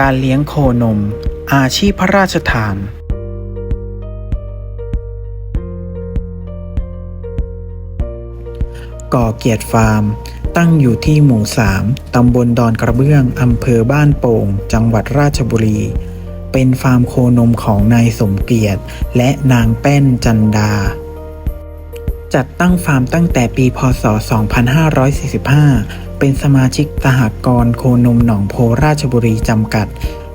การเลี้ยงโคนม อาชีพพระราชทานก่อเกียรติฟาร์ม ตั้งอยู่ที่หมู่ 3 ตำบลดอนกระเบื้อง อำเภอบ้านโป่ง จังหวัดราชบุรี เป็นฟาร์มโคนมของนายสมเกียรติ และนางแป้นจันดา จัดตั้งฟาร์มตั้งแต่ปีพศ 2545 เป็นสมาชิกสหกรณ์โคนมหนองโพราชบุรีจำกัด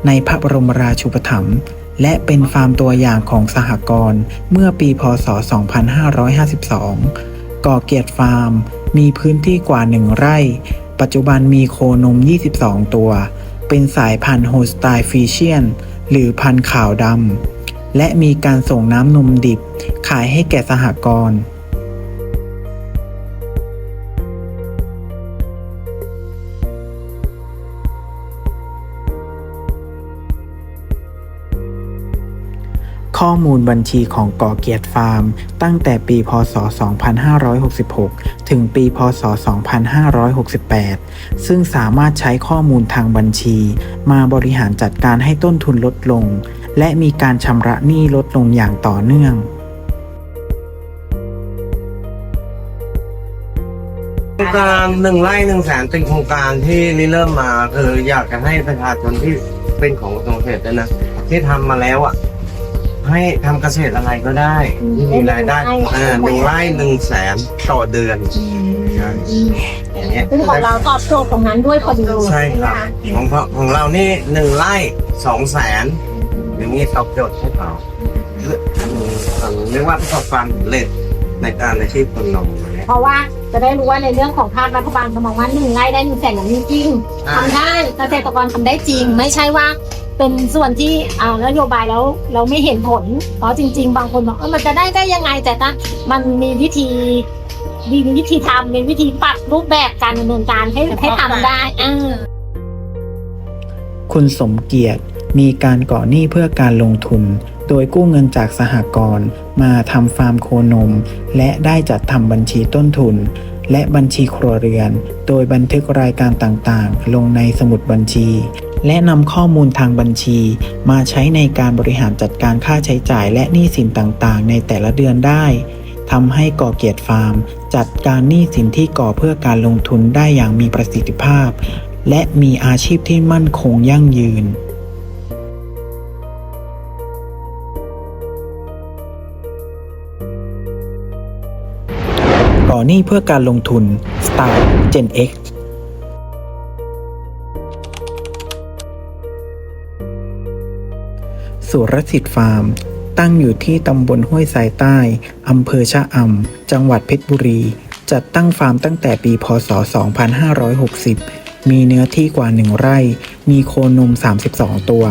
ในพระบรมราชูปถัมภ์และเป็นฟาร์มตัวอย่างของสหกรณ์เมื่อปีพศ 2552 ก่อเกียรติฟาร์ม มีพื้นที่กว่า 1 ไร่ ปัจจุบันมีโคนม 22 ตัว เป็นสายพันธุ์โฮสไตฟิเชียน หรือพันธุ์ขาวดำและมีการส่งน้ำนมดิบ ขายให้แก่สหกรณ์ ข้อมูลบัญชีของก่อเกียรติฟาร์ม ตั้งแต่ปีพศ 2566 ถึงปีพศ 2568 ซึ่งสามารถใช้ข้อมูลทางบัญชี มาบริหารจัดการให้ต้นทุนลดลง และมีการชำระหนี้ลดลงอย่างต่อเนื่องโครงการหนึ่งไร่หนึ่งแสนเป็นโครงการที่ริเริ่มมาคืออยากจะให้ประชาชนที่เป็นของกระทรวงเกษตรนะที่ทำมาแล้วอะ ให้ทำเกษตรอะไรก็ได้ที่มีรายได้อ่าหนึ่งไร่หนึ่งแสนต่อเดือนอย่างเงี้ยซึ่งของเราตอบโจทย์ตรงนั้นด้วยพอดีใช่ครับไหมะของเขาของเรานี่หนึ่งไร่สองแสนอย่างนี้ตอบโจทย์ให้เขาเรียกว่าประสบความสำเร็จในการอาชีพคนนมอย่างเงี้ยเพราะว่าจะได้รู้ว่าในเรื่องของภาครัฐบาลเขามองว่าหนึ่งไร่ได้หนึ่งแสนอย่างนี้จริงอ่า ทำได้เกษตรกรทำได้จริง ไม่ใช่ว่า เป็นส่วนที่อ่านโยบายแล้วเราไม่เห็นผล เพราะจริง ๆ บางคนบอกเออมันจะได้ได้ยังไงแต่ถ้ามันมีวิธีมีวิธีทำมีวิธีปรับรูปแบบการดำเนินการให้ให้ทำได้อ่าคุณสมเกียรติมีการก่อหนี้เพื่อการลงทุน โดยกู้เงินจากสหกรณ์มาทำฟาร์มโคนม และได้จัดทำบัญชีต้นทุน และบัญชีครัวเรือน โดยบันทึกรายการต่างๆ ลงในสมุดบัญชี และนำข้อมูลทางบัญชี มาใช้ในการบริหารจัดการค่าใช้จ่ายและหนี้สินต่างๆ ในแต่ละเดือนได้ทำให้ก่อเกียรติฟาร์ม จัดการหนี้สินที่ก่อเพื่อการลงทุนได้อย่างมีประสิทธิภาพ และมีอาชีพที่มั่นคงยั่งยืนก่อหนี้เพื่อการลงทุนสไตล์ Gen X สุรสิทธิ์ฟาร์ม ตั้งอยู่ที่ตำบลห้วยสายใต้ อำเภอชะอำ จังหวัดเพชรบุรี จัดตั้งฟาร์มตั้งแต่ปีพศ 2560 มีเนื้อที่กว่า 1 ไร่ มีโคนม 32 ตัว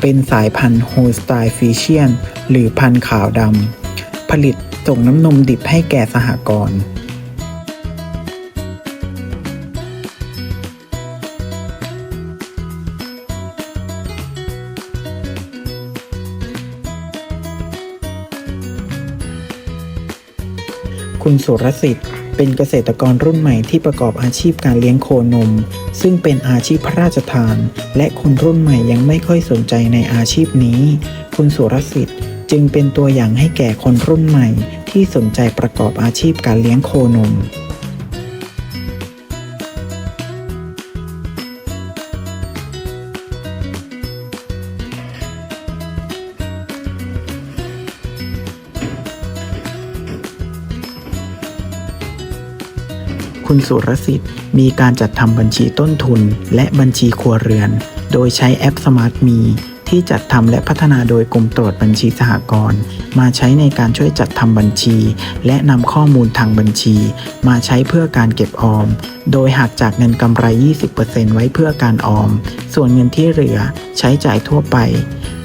เป็นสายพันธุ์โฮสไตฟิเชียน หรือพันธุ์ขาวดำ ผลิตส่งน้ำนมดิบให้แก่สหกรณ์ คุณสุรสิทธิ์ เป็นเกษตรกรรุ่นใหม่ที่ประกอบอาชีพการเลี้ยงโคนม ซึ่งเป็นอาชีพพระราชทาน และคนรุ่นใหม่ยังไม่ค่อยสนใจในอาชีพนี้ คุณสุรสิทธิ์จึงเป็นตัวอย่างให้แก่คนรุ่นใหม่ที่สนใจประกอบอาชีพการเลี้ยงโคนม คุณสุรสิทธิ์ มีการจัดทำบัญชีต้นทุน และบัญชีครัวเรือน โดยใช้แอป Smart Me ที่จัดทำและพัฒนาโดยกรมตรวจบัญชีสหกรณ์มาใช้ในการช่วยจัดทำบัญชี และนำข้อมูลทางบัญชี มาใช้เพื่อการเก็บออม โดยหักจากเงินกำไร 20%ไว้เพื่อการออม ส่วนเงินที่เหลือใช้จ่ายทั่วไป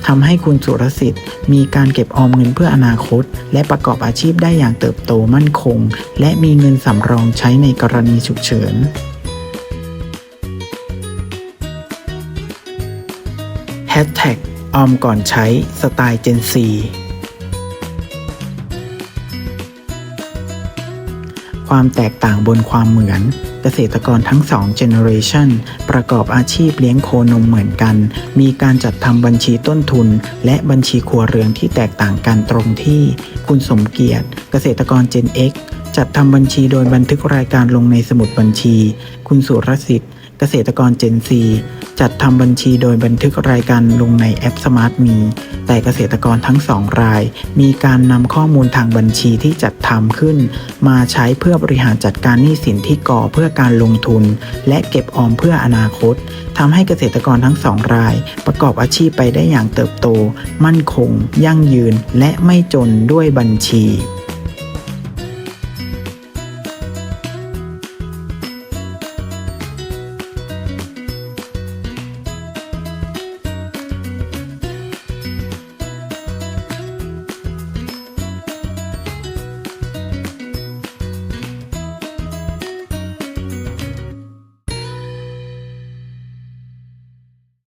ทำให้คุณสุรสิทธิ์ มีการเก็บออมเงินเพื่ออนาคต และประกอบอาชีพได้อย่างเติบโตมั่นคง และมีเงินสำรองใช้ในกรณีฉุกเฉินแฮชแท็กออมก่อนใช้สไตล์ Gen 4 ความแตกต่างบนความเหมือน เกษตรกรทั้งสองเจเนอเรชันประกอบอาชีพเลี้ยงโคนมเหมือนกัน มีการจัดทำบัญชีต้นทุน และบัญชีครัวเรือนที่แตกต่างกันตรงที่ คุณสมเกียรติ เกษตรกร Gen X จัดทำบัญชีโดยบันทึกรายการลงในสมุดบัญชี คุณสุรสิทธิ์ เกษตรกร Gen Z จัดทำบัญชีโดยบันทึกรายการลงในแอป Smart Me แต่เกษตรกรทั้งสองราย มีการนำข้อมูลทางบัญชีที่จัดทำขึ้น มาใช้เพื่อบริหารจัดการหนี้สินที่ก่อเพื่อการลงทุน และเก็บออมเพื่ออนาคตทำให้เกษตรกรทั้งสองราย ประกอบอาชีพไปได้อย่างเติบโต มั่นคง ยั่งยืน และไม่จนด้วยบัญชี